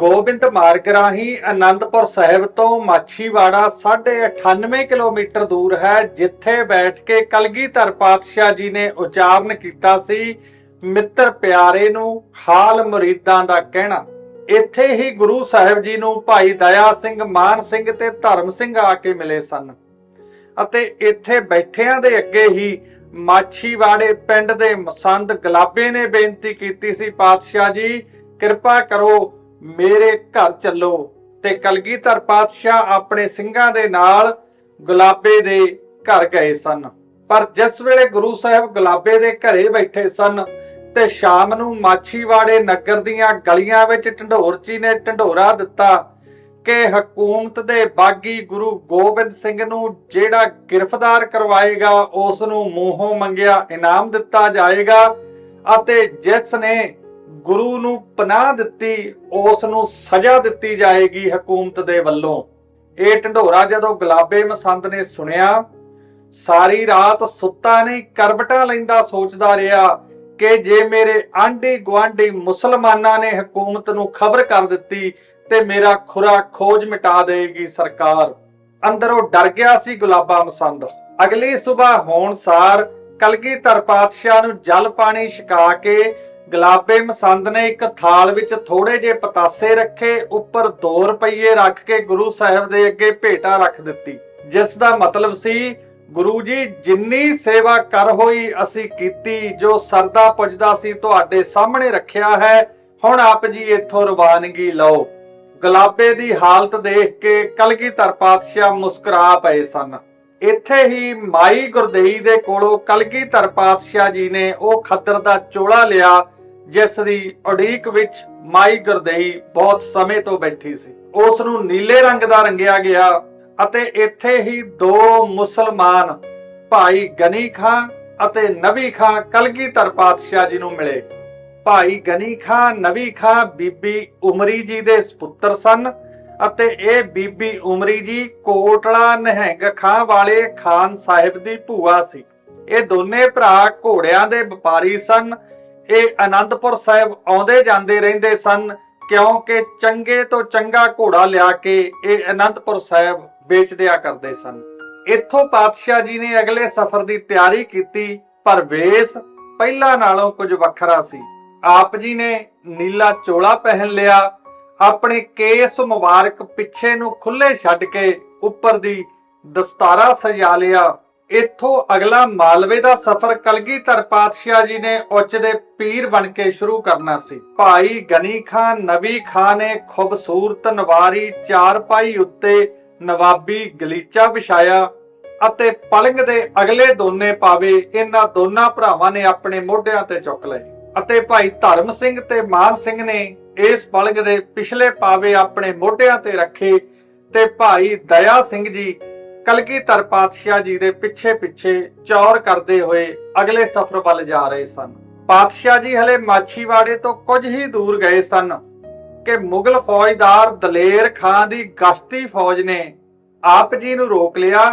ਗੋਬਿੰਦ ਮਾਰਗ ਰਾਹੀਂ ਅਨੰਦਪੁਰ ਸਾਹਿਬ ਤੋਂ ਮਾਛੀਵਾੜਾ 98 ਕਿਲੋਮੀਟਰ ਦੂਰ ਹੈ, ਜਿੱਥੇ ਬੈਠ ਕੇ ਕਲਗੀਧਰ ਪਾਤਸ਼ਾਹ ਜੀ ਨੇ ਉਚਾਰਨ ਕੀਤਾ ਸੀ, ਮਿੱਤਰ ਪਿਆਰੇ ਨੂੰ ਹਾਲ ਮੁਰੀਦਾਂ ਦਾ ਕਹਿਣਾ। ਇੱਥੇ ਹੀ ਗੁਰੂ ਸਾਹਿਬ ਜੀ ਨੂੰ ਭਾਈ ਦਇਆ ਸਿੰਘ, ਮਾਨ ਸਿੰਘ ਤੇ ਧਰਮ ਸਿੰਘ ਆ ਕੇ ਮਿਲੇ ਸਨ ਅਤੇ ਇੱਥੇ ਬੈਠਿਆਂ ਦੇ ਅੱਗੇ ਹੀ ਮਾਛੀਵਾੜੇ ਪਿੰਡ ਦੇ ਮਸੰਦ ਗੁਲਾਬੇ ਨੇ ਬੇਨਤੀ ਕੀਤੀ ਸੀ, ਪਾਤਸ਼ਾਹ ਜੀ, ਕਿਰਪਾ ਕਰੋ ਮੇਰੇ ਘਰ ਚੱਲੋ ਤੇ ਕਲਗੀਧਰ ਪਾਤਸ਼ਾਹ ਆਪਣੇ ਸਿੰਘਾਂ ਦੇ ਨਾਲ ਗੁਲਾਬੇ ਦੇ ਘਰ ਗਏ ਸਨ। ਪਰ ਜਿਸ ਵੇਲੇ ਗੁਰੂ ਸਾਹਿਬ ਗੁਲਾਬੇ ਦੇ ਘਰੇ ਬੈਠੇ ਸਨ ਤੇ ਸ਼ਾਮ ਨੂੰ ਮਾਛੀਵਾੜੇ ਨਗਰ ਦੀਆਂ ਗਲੀਆਂ ਵਿੱਚ ਢੰਡੋਰਚੀ ਨੇ ਢੰਡੋਰਾ ਦਿੱਤਾ ਕਿ ਹਕੂਮਤ ਦੇ ਬਾਗੀ ਗੁਰੂ ਗੋਬਿੰਦ ਸਿੰਘ ਨੂੰ ਜਿਹੜਾ ਗ੍ਰਿਫਤਾਰ ਕਰਵਾਏਗਾ, ਉਸ ਨੂੰ ਮੂੰਹੋਂ ਮੰਗਿਆ ਇਨਾਮ ਦਿੱਤਾ ਜਾਏਗਾ ਅਤੇ ਜਿਸ ਨੇ ਗੁਰੂ ਨੂੰ ਪਨਾਹ ਦਿੱਤੀ ਉਸ ਨੂੰ ਸਜ਼ਾ ਦਿੱਤੀ ਜਾਏਗੀ ਹਕੂਮਤ ਦੇ ਵੱਲੋਂ। ਇਹ ਢੰਡੋਰਾ ਜਦੋਂ ਗੁਲਾਬੇ ਮਸੰਦ ਨੇ ਸੁਣਿਆ, ਸਾਰੀ ਰਾਤ ਸੁੱਤਾ ਨਹੀਂ ਕਰਬਟਾਂ ਲੈਂਦਾ ਸੋਚਦਾ ਰਿਹਾ ਕਿ ਜੇ ਮੇਰੇ ਆਂਢੀ ਗੁਆਂਢੀ ਮੁਸਲਮਾਨਾਂ ਨੇ ਹਕੂਮਤ ਨੂੰ ਖਬਰ ਕਰ ਦਿੱਤੀ, ਤੇ ਮੇਰਾ ਖੁਰਾ ਖੋਜ ਮਿਟਾ ਦੇਗੀ ਸਰਕਾਰ। ਅੰਦਰੋਂ ਡਰ ਗਿਆ ਸੀ ਗੁਲਾਬਾ ਮਸੰਦ। ਅਗਲੀ ਸਵੇਰ ਹੋਣ ਸਾਰ ਕਲਗੀਧਰ ਪਾਤਸ਼ਾਹ ਨੂੰ ਜਲ ਪਾਣੀ ਛਕਾ ਕੇ ਗੁਲਾਬੇ ਮਸੰਦ ਨੇ ਇੱਕ ਥਾਲ ਵਿੱਚ ਥੋੜੇ ਜਿਹੇ ਪਤਾਸੇ ਰੱਖੇ, ਉੱਪਰ 2 ਰੁਪਏ ਰੱਖ ਕੇ ਗੁਰੂ ਸਾਹਿਬ ਦੇ ਅੱਗੇ ਭੇਟਾ ਰੱਖ ਦਿੱਤੀ। ਜਿਸ ਦਾ ਮਤਲਬ ਸੀ, ਗੁਰੂ ਜੀ, ਜਿੰਨੀ ਸੇਵਾ ਕਰ ਹੋਈ ਅਸੀਂ ਕੀਤੀ, ਜੋ ਸਰਦਾ ਪੁੱਜਦਾ ਸੀ ਤੁਹਾਡੇ ਸਾਹਮਣੇ ਰੱਖਿਆ ਹੈ, ਹੁਣ ਆਪ ਜੀ ਇੱਥੋਂ ਰਵਾਨਗੀ ਲਓ। ਗੁਲਾਬੇ ਦੀ ਹਾਲਤ ਦੇਖ ਕੇ ਕਲਗੀਧਰ ਪਾਤਸ਼ਾਹ ਮੁਸਕਰਾ ਪਏ ਸਨ। ਇੱਥੇ ਹੀ ਮਾਈ ਗੁਰਦੇਈ ਦੇ ਕੋਲੋਂ ਕਲਗੀਧਰ ਪਾਤਸ਼ਾਹ ਜੀ ਨੇ ਉਹ ਖੱਦਰ ਦਾ ਚੋਲਾ ਲਿਆ ਜਿਸ ਦੀ ਉਡੀਕ ਵਿੱਚ ਮਾਈ ਗੁਰਦੇਈ ਬਹੁਤ ਸਮੇਂ ਤੋਂ ਬੈਠੀ ਸੀ। ਉਸ ਨੂੰ ਨੀਲੇ ਰੰਗ ਦਾ ਰੰਗਿਆ ਗਿਆ ਅਤੇ ਇੱਥੇ ਹੀ ਦੋ ਮੁਸਲਮਾਨ ਭਾਈ ਗਨੀ ਖਾਂ ਅਤੇ ਨਬੀ ਖਾਂ ਕਲਗੀਧਰ ਪਾਤਸ਼ਾਹ ਜੀ ਨੂੰ ਮਿਲੇ। ਭਾਈ ਗਨੀ ਖਾਂ ਨਬੀ ਖਾਂ ਬੀਬੀ ਉਮਰੀ ਜੀ ਦੇ ਸੁਪੁੱਤਰ ਸਨ ਅਤੇ ਇਹ ਬੀਬੀ ਉਮਰੀ ਜੀ ਕੋਟਲਾ ਨਿਹੰਗ ਖਾਂ ਵਾਲੇ ਖਾਨ ਸਾਹਿਬ ਦੀ ਭੂਆ ਸੀ। ਇਹ ਦੋਨੇ ਭਰਾ ਘੋੜਿਆਂ ਦੇ ਵਪਾਰੀ ਸਨ ਇਹ ਆਨੰਦਪੁਰ ਸਾਹਿਬ ਆਉਂਦੇ ਜਾਂਦੇ ਰਹਿੰਦੇ ਸਨ, ਕਿਉਂਕਿ ਚੰਗੇ ਤੋਂ ਚੰਗਾ ਘੋੜਾ ਲਿਆ ਕੇ ਇਹ ਆਨੰਦਪੁਰ ਸਾਹਿਬ ਵੇਚ ਕਰਦੇ ਸਨ। ਇੱਥੋਂ ਪਾਤਸ਼ਾਹ ਜੀ ਨੇ ਅਗਲੇ ਸਫ਼ਰ ਦੀ ਤਿਆਰੀ ਕੀਤੀ, ਪਰ ਵੇਸ ਪਹਿਲਾਂ ਨਾਲੋਂ ਕੁਝ ਵੱਖਰਾ ਸੀ। ਆਪ ਜੀ ਨੇ ਨੀਲਾ ਚੋਲਾ ਪਹਿਨ ਲਿਆ, ਆਪਣੇ ਕੇਸ ਮੁਬਾਰਕ ਪਿੱਛੇ ਨੂੰ ਖੁੱਲੇ ਛੱਡ ਕੇ ਉੱਪਰ ਦੀ ਦਸਤਾਰਾ ਸਜਾ ਲਿਆ ਇੱਥੋਂ ਅਗਲਾ ਮਾਲਵੇ ਦਾ ਸਫ਼ਰ ਕਲਗੀਧਰ ਪਾਤਸ਼ਾਹ ਜੀ ਨੇ ਉੱਚ ਦੇ ਪੀਰ ਬਣ ਕੇ ਸ਼ੁਰੂ ਕਰਨਾ ਸੀ। ਭਾਈ ਗਨੀ ਖਾਨ ਨਬੀ ਖਾਨ ਨੇ ਖੂਬਸੂਰਤ ਨਵਾਰੀ ਚਾਰਪਾਈ ਉੱਤੇ ਨਵਾਬੀ ਗਲੀਚਾ ਵਿਛਾਇਆ ਅਤੇ ਪਲੰਗ ਦੇ ਅਗਲੇ ਦੋਨੇ ਪਾਵੇ ਇਹਨਾਂ ਦੋਨਾਂ ਭਰਾਵਾਂ ਨੇ ਆਪਣੇ ਮੋਢਿਆਂ ਤੇ ਚੁੱਕ ਲਏ ਅਤੇ ਭਾਈ ਧਰਮ ਸਿੰਘ ਤੇ ਮਾਨ ਸਿੰਘ ਨੇ ਇਸ ਪਲੰਗ ਦੇ ਪਿਛਲੇ ਪਾਵੇ ਆਪਣੇ ਮੋਢਿਆਂ ਤੇ ਰੱਖੇ ਤੇ ਭਾਈ ਦਇਆ ਸਿੰਘ ਜੀ ਕਲਗੀਧਰ ਪਾਤਸ਼ਾਹ ਜੀ ਦੇ ਪਿੱਛੇ ਪਿੱਛੇ ਚੌਰ ਕਰਦੇ ਹੋਏ ਅਗਲੇ ਸਫ਼ਰ ਵੱਲ ਜਾ ਰਹੇ ਸਨ। ਪਾਤਸ਼ਾਹ ਜੀ ਹਲੇ ਮਾਛੀਵਾੜੇ ਤੋਂ ਕੁਝ ਹੀ ਦੂਰ ਗਏ ਸਨ ਕਿ ਮੁਗਲ ਫੌਜਦਾਰ ਦਲੇਰ ਖਾਨ ਦੀ ਗਸ਼ਤੀ ਫੌਜ ਨੇ ਆਪ ਜੀ ਨੂੰ ਰੋਕ ਲਿਆ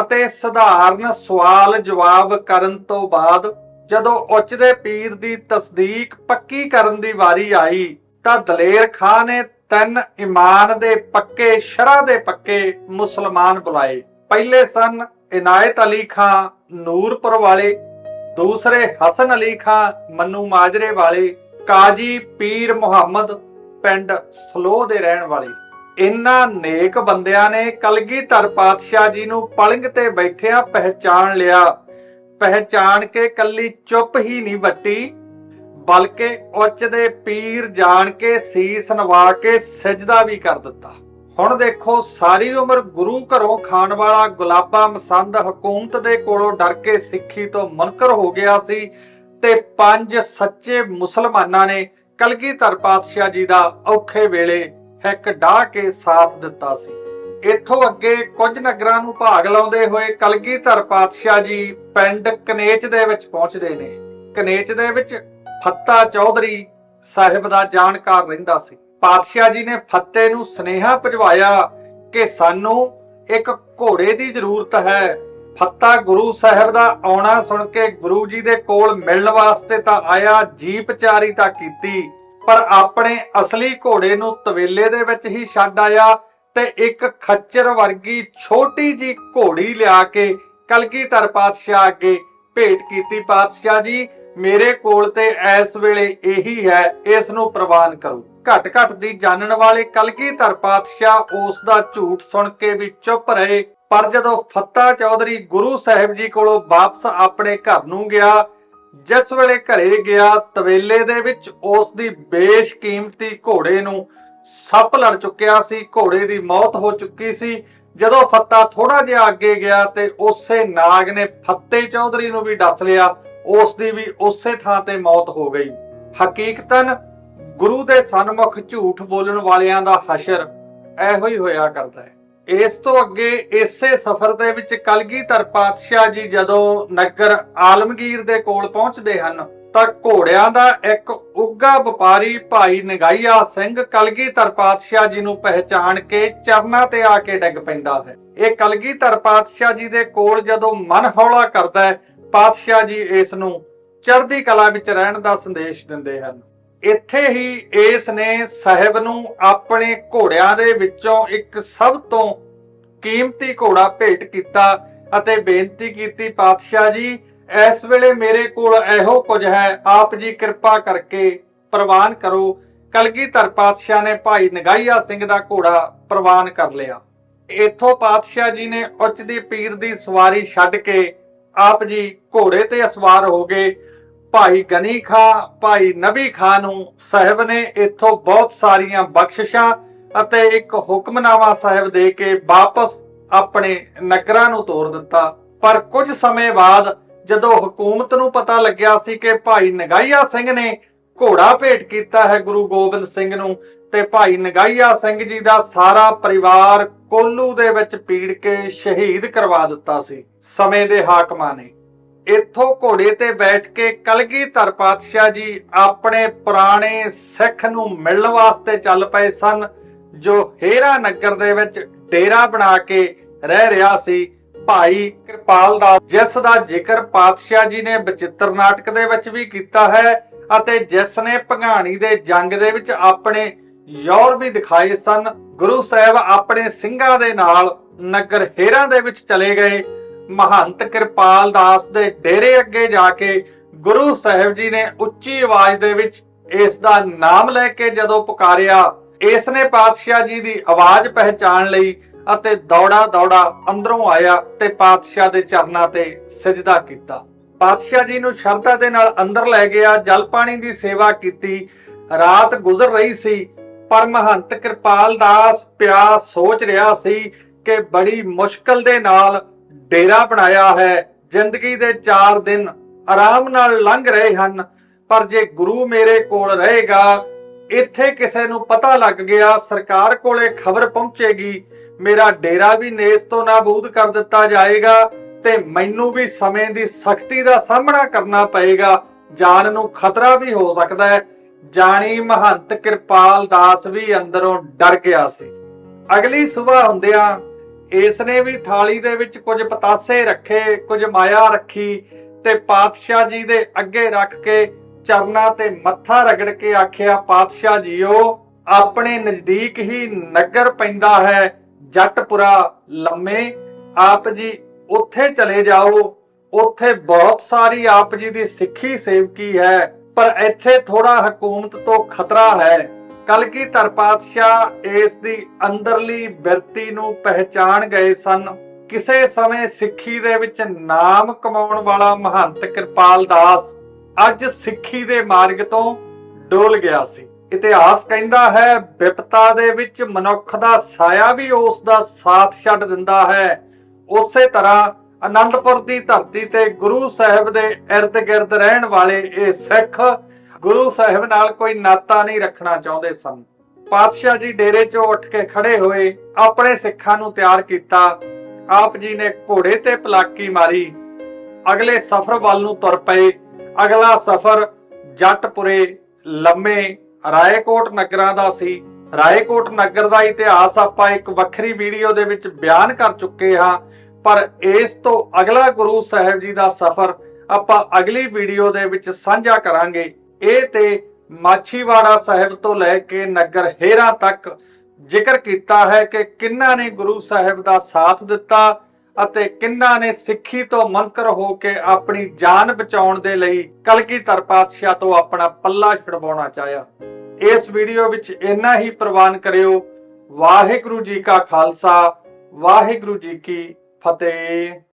ਅਤੇ ਸਧਾਰਨ ਸਵਾਲ ਜਵਾਬ ਕਰਨ ਤੋਂ ਬਾਅਦ ਜਦੋਂ ਉੱਚ ਦੇ ਪੀਰ ਦੀ ਤਸਦੀਕ ਪੱਕੀ ਕਰਨ ਦੀ ਵਾਰੀ ਆਈ ਤਾਂ ਦਲੇਰ ਖਾਨ ਨੇ ਤਿੰਨ ਇਮਾਨ ਦੇ ਪੱਕੇ, ਸ਼ਰਾ ਦੇ ਪੱਕੇ ਮੁਸਲਮਾਨ ਬੁਲਾਏ। ਪਹਿਲੇ ਸਨ ਇਨਾਇਤ ਅਲੀ ਖਾਂ, ਨੂਰਪੁਰ ਵਾਲੇ, ਦੂਸਰੇ ਹਸਨ ਅਲੀ ਖਾਂ, ਮੰਨੂ ਮਾਜਰੇ ਵਾਲੇ, ਕਾਜੀ ਪੀਰ ਮੁਹੰਮਦ ਪਿੰਡ ਸਲੋਹ ਦੇ ਰਹਿਣ ਵਾਲੇ। ਇਨ੍ਹਾਂ ਨੇਕ ਬੰਦਿਆਂ ਨੇ ਕਲਗੀਧਰ ਪਾਤਸ਼ਾਹ ਜੀ ਨੂੰ ਪਲੰਗ ਤੇ ਬੈਠਿਆਂ ਪਹਿਚਾਣ ਲਿਆ। ਪਹਿਚਾਣ ਕੇ ਕੱਲੀ ਚੁੱਪ ਹੀ ਨਹੀਂ ਵੱਟੀ, ਬਲਕਿ ਉੱਚ ਦੇ ਪੀਰ ਜਾਣ ਕੇ ਸੀਸ ਨਵਾ ਕੇ ਸਜਦਾ ਵੀ ਕਰ ਦਿੱਤਾ। ਹੁਣ ਦੇਖੋ, ਸਾਰੀ ਉਮਰ ਗੁਰੂ ਘਰੋਂ ਖਾਣ ਵਾਲਾ ਗੁਲਾਬਾ ਮਸੰਦ ਹਕੂਮਤ ਦੇ ਕੋਲੋਂ ਡਰ ਕੇ ਸਿੱਖੀ ਤੋਂ ਮੁਨਕਰ ਹੋ ਗਿਆ ਸੀ ਤੇ ਪੰਜ ਸੱਚੇ ਮੁਸਲਮਾਨਾਂ ਨੇ ਕਲਗੀਧਰ ਪਾਤਸ਼ਾਹ ਜੀ ਦਾ ਔਖੇ ਵੇਲੇ ਹਿੱਕ ਡਾਹ ਕੇ ਸਾਥ ਦਿੱਤਾ ਸੀ। ਇੱਥੋਂ ਅੱਗੇ ਕੁਝ ਨਗਰਾਂ ਨੂੰ ਭਾਗ ਲਾਉਂਦੇ ਹੋਏ ਕਲਗੀਧਰ ਪਾਤਸ਼ਾਹ ਜੀ ਪਿੰਡ ਕਨੇਚ ਦੇ ਵਿੱਚ ਪਹੁੰਚਦੇ ਨੇ। ਕਨੇਚ ਦੇ ਵਿੱਚ ਫੱਤਾ ਚੌਧਰੀ ਸਾਹਿਬ ਦਾ ਜਾਣਕਾਰ ਰਹਿੰਦਾ ਸੀ। ਪਾਤਸ਼ਾਹ ਜੀ ਨੇ ਫੱਤੇ ਨੂੰ ਸਨੇਹਾ ਭਿਜਵਾਇਆ ਕਿ ਸਾਨੂੰ ਇੱਕ ਘੋੜੇ ਦੀ ਜ਼ਰੂਰਤ ਹੈ। ਫੱਤਾ ਗੁਰੂ ਸਾਹਿਬ ਦਾ ਆਉਣਾ ਸੁਣ ਕੇ ਗੁਰੂ ਜੀ ਦੇ ਕੋਲ ਮਿਲਣ ਵਾਸਤੇ ਤਾਂ ਆਇਆ ਜੀਪ ਚਾਰੀ ਤਾਂ ਕੀਤੀ, ਪਰ ਆਪਣੇ ਅਸਲੀ ਘੋੜੇ ਨੂੰ ਤਵੇਲੇ ਦੇ ਵਿੱਚ ਹੀ ਛੱਡ ਆਇਆ ਤੇ ਇੱਕ ਖੱਚਰ ਵਰਗੀ ਛੋਟੀ ਜੀ ਘੋੜੀ ਲਿਆ ਕੇ ਕਲਗੀਧਰ ਪਾਤਸ਼ਾਹ ਅੱਗੇ ਭੇਟ ਕੀਤੀ। ਪਾਤਸ਼ਾਹ ਜੀ ਮੇਰੇ ਕੋਲ ਤੇ ਇਸ ਵੇਲੇ ਇਹੀ ਹੈ ਇਸ ਨੂੰ ਪ੍ਰਵਾਨ ਕਰੋ। ਘਟ ਘਟ ਦੀ ਜਾਣਨ ਵਾਲੇ ਕਲਗੀਧਰ ਪਾਤਸ਼ਾਹ ਉਸ ਦਾ ਝੂਠ ਸੁਣ ਕੇ ਵੀ ਚੁੱਪ ਰਹੇ, ਪਰ ਜਦੋਂ ਫੱਤਾ ਚੌਧਰੀ ਗੁਰੂ ਸਾਹਿਬ ਜੀ ਕੋਲੋਂ ਵਾਪਸ ਆਪਣੇ ਘਰ ਨੂੰ ਗਿਆ, ਜਿਸ ਵੇਲੇ ਘਰੇ ਗਿਆ, ਤਵੇਲੇ ਦੇ ਵਿੱਚ ਉਸ ਦੀ ਬੇਸ਼ਕੀਮਤੀ ਘੋੜੇ ਨੂੰ ਸੱਪ ਲੜ ਚੁੱਕਿਆ ਸੀ, ਘੋੜੇ ਦੀ ਮੌਤ ਹੋ ਚੁੱਕੀ ਸੀ। ਜਦੋਂ ਫੱਤਾ ਥੋੜਾ ਜਿਹਾ ਅੱਗੇ ਗਿਆ ਤੇ ਉਸੇ ਨਾਗ ਨੇ ਫੱਤੇ ਚੌਧਰੀ ਨੂੰ ਵੀ ਡਸ ਲਿਆ ਉਸ ਦੀ ਵੀ ਉਸੇ ਥਾਂ ਤੇ ਮੌਤ ਹੋ ਗਈ। ਹਕੀਕਤਨ ਗੁਰੂ ਦੇ ਸਨਮੁਖ ਝੂਠ ਬੋਲਣ ਵਾਲਿਆਂ ਦਾ ਹਸ਼ਰ ਇਹੋ ਹੀ ਹੋਇਆ ਕਰਦਾ ਹੈ। ਇਸ ਤੋਂ ਅੱਗੇ ਇਸੇ ਸਫ਼ਰ ਦੇ ਵਿੱਚ ਕਲਗੀਧਰ ਪਾਤਸ਼ਾਹ ਜੀ ਜਦੋਂ ਨਗਰ ਆਲਮਗੀਰ ਦੇ ਕੋਲ ਪਹੁੰਚਦੇ ਹਨ, ਤਾਂ ਘੋੜਿਆਂ ਦਾ ਇੱਕ ਉੱਗਾ ਵਪਾਰੀ ਭਾਈ ਨਗਾਈਆ ਸਿੰਘ ਕਲਗੀਧਰ ਪਾਤਸ਼ਾਹ ਜੀ ਨੂੰ ਪਹਿਚਾਣ ਕੇ ਚਰਨਾਂ ਤੇ ਆ ਕੇ ਡਿੱਗ ਪੈਂਦਾ ਹੈ। ਇਹ ਕਲਗੀਧਰ ਪਾਤਸ਼ਾਹ ਜੀ ਦੇ ਕੋਲ ਜਦੋਂ ਮਨ ਹੌਲਾ ਕਰਦਾ ਹੈ ਪਾਤਸ਼ਾਹ ਜੀ ਇਸ ਨੂੰ ਚੜ੍ਹਦੀ ਕਲਾ ਵਿੱਚ ਰਹਿਣ ਦਾ ਸੰਦੇਸ਼ ਦਿੰਦੇ ਹਨ। ਇੱਥੇ ਹੀ ਇਸ ਨੇ ਸਾਹਿਬ ਨੂੰ ਆਪਣੇ ਘੋੜਿਆਂ ਦੇ ਵਿੱਚੋਂ ਇੱਕ ਸਭ ਤੋਂ ਕੀਮਤੀ ਘੋੜਾ ਭੇਟ ਕੀਤਾ ਅਤੇ ਬੇਨਤੀ ਕੀਤੀ, ਪਾਤਸ਼ਾਹ ਜੀ, ਇਸ ਵੇਲੇ ਮੇਰੇ ਕੋਲ ਇਹੋ ਕੁਝ ਹੈ, ਆਪ ਜੀ ਕਿਰਪਾ ਕਰਕੇ ਪ੍ਰਵਾਨ ਕਰੋ। ਕਲਗੀਧਰ ਪਾਤਸ਼ਾਹ ਨੇ ਭਾਈ ਨਗਾਈਆ ਸਿੰਘ ਦਾ ਘੋੜਾ ਪ੍ਰਵਾਨ ਕਰ ਲਿਆ। ਇੱਥੋਂ ਪਾਤਸ਼ਾਹ ਜੀ ਨੇ ਉੱਚ ਦੀ ਪੀਰ ਦੀ ਸਵਾਰੀ ਛੱਡ ਕੇ ਆਪ ਜੀ ਘੋੜੇ ਤੇ ਸਵਾਰ ਹੋ ਗਏ। ਭਾਈ ਗਨੀ ਖਾਂ ਭਾਈ ਨਬੀ ਖਾਂ ਨੂੰ ਸਾਹਿਬ ਨੇ ਇੱਥੋਂ ਬਹੁਤ ਸਾਰੀਆਂ ਬਖਸ਼ਿਸ਼ਾਂ ਅਤੇ ਇੱਕ ਹੁਕਮਨਾਮਾ ਸਾਹਿਬ ਦੇ ਕੇ ਵਾਪਸ ਆਪਣੇ ਨਗਰਾਂ ਨੂੰ ਤੋਰ ਦਿੱਤਾ। ਪਰ ਕੁਝ ਸਮੇਂ ਬਾਅਦ ਜਦੋਂ ਹਕੂਮਤ ਨੂੰ ਪਤਾ ਲੱਗਿਆ ਸੀ ਕਿ ਭਾਈ ਨਗਾਈਆ ਸਿੰਘ ਨੇ ਘੋੜਾ ਭੇਟ ਕੀਤਾ ਹੈ ਗੁਰੂ ਗੋਬਿੰਦ ਸਿੰਘ ਨੂੰ ਤੇ ਭਾਈ ਨਗਾਈਆ ਸਿੰਘ ਜੀ ਦਾ ਸਾਰਾ ਪਰਿਵਾਰ ਕੋਲੂ ਦੇ ਵਿੱਚ ਪੀੜ ਕੇ ਸ਼ਹੀਦ ਕਰਵਾ ਦਿੱਤਾ ਸੀ। ਸਮੇਂ ਦੇ ਹਾਕਮਾਂ ਨੇ। ਇੱਥੋਂ ਘੋੜੇ ਤੇ ਬੈਠ ਕੇ ਕਲਗੀਧਰ ਪਾਤਸ਼ਾਹ ਜੀ ਆਪਣੇ ਪੁਰਾਣੇ ਸਿੱਖ ਨੂੰ ਮਿਲਣ ਵਾਸਤੇ ਚੱਲ ਪਏ ਸਨ, ਜੋ ਹੇਰਾ ਨਗਰ ਦੇ ਵਿੱਚ ਡੇਰਾ ਬਣਾ ਕੇ ਰਹਿ ਰਿਹਾ ਸੀ। ਭਾਈ ਕਿਰਪਾਲ ਦਾ ਜਿਸ ਦਾ ਜ਼ਿਕਰ ਪਾਤਸ਼ਾਹ ਜੀ ਨੇ ਬਚਿੱਤਰ ਨਾਟਕ ਦੇ ਵਿੱਚ ਵੀ ਕੀਤਾ ਹੈ ਅਤੇ ਜਿਸ ਨੇ ਭਗਾਣੀ ਦੇ ਜੰਗ ਦੇ ਵਿੱਚ ਆਪਣੇ ਯੌਰ ਵੀ ਦਿਖਾਏ ਸਨ। ਗੁਰੂ ਸਾਹਿਬ ਆਪਣੇ ਸਿੰਘਾਂ ਦੇ ਨਾਲ ਨਗਰ ਹੇਰਾ ਦੇ ਵਿੱਚ ਚਲੇ ਗਏ। ਮਹੰਤ ਕਿਰਪਾਲ ਦਾਸ ਦੇ ਡੇਰੇ ਅੱਗੇ ਜਾ ਕੇ ਗੁਰੂ ਸਾਹਿਬ ਜੀ ਨੇ ਉੱਚੀ ਆਵਾਜ਼ ਦੇ ਵਿੱਚ ਇਸ ਦਾ ਨਾਮ ਲੈ ਕੇ ਜਦੋਂ ਪੁਕਾਰਿਆ ਇਸ ਨੇ ਪਾਤਸ਼ਾਹ ਜੀ ਦੀ ਆਵਾਜ਼ ਪਹਿਚਾਣ ਲਈ ਅਤੇ ਦੌੜਾ ਦੌੜਾ ਅੰਦਰੋਂ ਆਇਆ ਤੇ ਪਾਤਸ਼ਾਹ ਦੇ ਚਰਨਾਂ ਤੇ ਸਜਦਾ ਕੀਤਾ। ਪਾਤਸ਼ਾਹ ਜੀ ਨੂੰ ਸ਼ਰਧਾ ਦੇ ਨਾਲ ਅੰਦਰ ਲੈ ਗਿਆ, ਜਲ ਪਾਣੀ ਦੀ ਸੇਵਾ ਕੀਤੀ। ਰਾਤ ਗੁਜ਼ਰ ਰਹੀ ਸੀ ਪਰ ਮਹੰਤ ਕਿਰਪਾਲ ਦਾਸ ਪਿਆ ਸੋਚ ਰਿਹਾ ਸੀ ਕਿ ਬੜੀ ਮੁਸ਼ਕਲ ਦੇ ਨਾਲ ਡੇਰਾ ਬਣਾਇਆ ਹੈ। ਜ਼ਿੰਦਗੀ ਦੇ 4 ਦਿਨ ਆਰਾਮ ਨਾਲ ਲੰਘ ਰਹੇ ਹਨ, ਪਰ ਜੇ ਗੁਰੂ ਮੇਰੇ ਕੋਲ ਰਹੇਗਾ, ਇੱਥੇ ਕਿਸੇ ਨੂੰ ਪਤਾ ਲੱਗ ਗਿਆ, ਸਰਕਾਰ ਕੋਲੇ ਖਬਰ ਪਹੁੰਚੇਗੀ, ਮੇਰਾ ਡੇਰਾ ਵੀ ਨੇਸ ਤੋਂ ਨਾਬੂਦ ਕਰ ਦਿੱਤਾ ਜਾਏਗਾ ਤੇ ਮੈਨੂੰ ਵੀ ਸਮੇਂ ਦੀ ਸਖਤੀ ਦਾ ਸਾਹਮਣਾ ਕਰਨਾ ਪਏਗਾ। ਜਾਨ ਨੂੰ ਖਤਰਾ ਵੀ ਹੋ ਸਕਦਾ ਹੈ ਜਾਣੀ ਮਹੰਤ ਕਿਰਪਾਲ ਦਾਸ ਵੀ ਅੰਦਰੋਂ ਡਰ ਗਿਆ ਸੀ। ਅਗਲੀ ਸਵੇਰ ਹੁੰਦਿਆਂ ਇਸ ਨੇ ਵੀ ਥਾਲੀ ਦੇ ਵਿੱਚ ਕੁਝ ਪਤਾਸੇ ਰੱਖੇ, ਕੁਝ ਮਾਇਆ ਰੱਖੀ ਤੇ ਪਾਤਸ਼ਾਹ ਜੀ ਦੇ ਅੱਗੇ ਰੱਖ ਕੇ ਚਰਨਾਂ ਤੇ ਮੱਥਾ ਰਗੜ ਕੇ ਆਖਿਆ, ਪਾਤਸ਼ਾਹ ਜੀਓ, ਆਪਣੇ ਨਜ਼ਦੀਕ ਹੀ ਨਗਰ ਪੈਂਦਾ ਹੈ, ਜੱਟਪੁਰਾ ਲੰਮੇ, ਆਪ ਜੀ ਉੱਥੇ ਚਲੇ ਜਾਓ। ਉੱਥੇ ਬਹੁਤ ਸਾਰੀ ਆਪ ਜੀ ਦੀ ਸਿੱਖੀ ਸੇਵਕੀ ਹੈ। ਪਰ ਇੱਥੇ ਥੋੜਾ ਹਕੂਮਤ ਤੋਂ ਖਤਰਾ ਹੈ। ਕਲਗੀਧਰ ਪਾਤਸ਼ਾਹ ਇਸ ਦੀ ਅੰਦਰਲੀ ਬਿਰਤੀ ਨੂੰ ਪਹਿਚਾਣ ਗਏ ਸਨ। ਕਿਸੇ ਸਮੇਂ ਸਿੱਖੀ ਦੇ ਵਿੱਚ ਨਾਮ ਕਮਾਉਣ ਵਾਲਾ ਮਹੰਤ ਕਿਰਪਾਲ ਦਾਸ ਅੱਜ ਸਿੱਖੀ ਦੇ ਮਾਰਗ ਤੋਂ ਡੋਲ ਗਿਆ ਸੀ। ਇਤਿਹਾਸ ਕਹਿੰਦਾ ਹੈ ਵਿਪਤਾ ਦੇ ਵਿੱਚ ਮਨੁੱਖ ਦਾ ਸਾਇਆ ਵੀ ਉਸ ਦਾ ਸਾਥ ਛੱਡ ਦਿੰਦਾ ਹੈ। ਉਸੇ ਤਰ੍ਹਾਂ ਅਨੰਦਪੁਰ ਦੀ ਧਰਤੀ ਤੇ ਗੁਰੂ ਸਾਹਿਬ ਦੇ ird-gird ਰਹਿਣ ਵਾਲੇ ਇਹ ਸਿੱਖ ਗੁਰੂ ਸਾਹਿਬ ਨਾਲ ਕੋਈ ਨਾਤਾ ਨਹੀਂ ਰੱਖਣਾ ਚਾਹੁੰਦੇ ਸਨ। ਪਾਤਸ਼ਾਹ ਜੀ ਡੇਰੇ 'ਚੋਂ ਉੱਠ ਕੇ ਖੜੇ ਹੋਏ ਆਪਣੇ ਸਿੱਖਾਂ ਨੂੰ ਤਿਆਰ ਕੀਤਾ। ਆਪ ਜੀ ਨੇ ਘੋੜੇ ਤੇ ਪਲਾਕੀ ਮਾਰੀ। ਅਗਲੇ ਸਫ਼ਰ ਵੱਲ ਨੂੰ ਤੁਰ ਪਏ। ਅਗਲਾ ਸਫ਼ਰ ਜੱਟਪੁਰੇ ਲੰਮੇ ਰਾਏਕੋਟ ਨਗਰਾਂ ਦਾ ਸੀ। ਰਾਏਕੋਟ ਨਗਰ ਦਾ ਇਤਿਹਾਸ ਆਪਾਂ ਇੱਕ ਵੱਖਰੀ ਵੀਡੀਓ ਦੇ ਵਿੱਚ ਬਿਆਨ ਕਰ ਚੁੱਕੇ ਹਾਂ। ਪਰ ਇਸ ਤੋਂ ਅਗਲਾ ਗੁਰੂ ਸਾਹਿਬ ਜੀ ਦਾ ਸਫ਼ਰ ਆਪਾਂ ਅਗਲੀ ਵੀਡੀਓ ਦੇ ਵਿੱਚ ਸਾਂਝਾ ਕਰਾਂਗੇ। ਇਹ ਤੇ ਮਾਛੀਵਾੜਾ ਸਾਹਿਬ ਤੋਂ ਲੈ ਕੇ ਨਗਰ ਹੇਰਾ ਤੱਕ ਜ਼ਿਕਰ ਕੀਤਾ ਹੈ ਕਿ ਕਿੰਨਾ ਨੇ ਗੁਰੂ ਸਾਹਿਬ ਦਾ ਸਾਥ ਦਿੱਤਾ ਅਤੇ ਕਿੰਨਾ ਨੇ ਸਿੱਖੀ ਤੋਂ ਮੰਕਰ ਹੋ ਕੇ ਆਪਣੀ ਜਾਨ ਬਚਾਉਣ ਦੇ ਲਈ ਕਲਗੀਧਰ ਪਾਤਸ਼ਾਹ ਤੋਂ ਆਪਣਾ ਪੱਲਾ ਛਡਵਾਉਣਾ ਚਾਹਿਆ। ਇਸ ਵੀਡੀਓ ਵਿੱਚ ਇੰਨਾ ਹੀ ਪ੍ਰਵਾਨ ਕਰਿਓ। ਵਾਹਿਗੁਰੂ ਜੀ ਕਾ ਖਾਲਸਾ, ਵਾਹਿਗੁਰੂ ਜੀ ਕੀ ਫਤਿਹ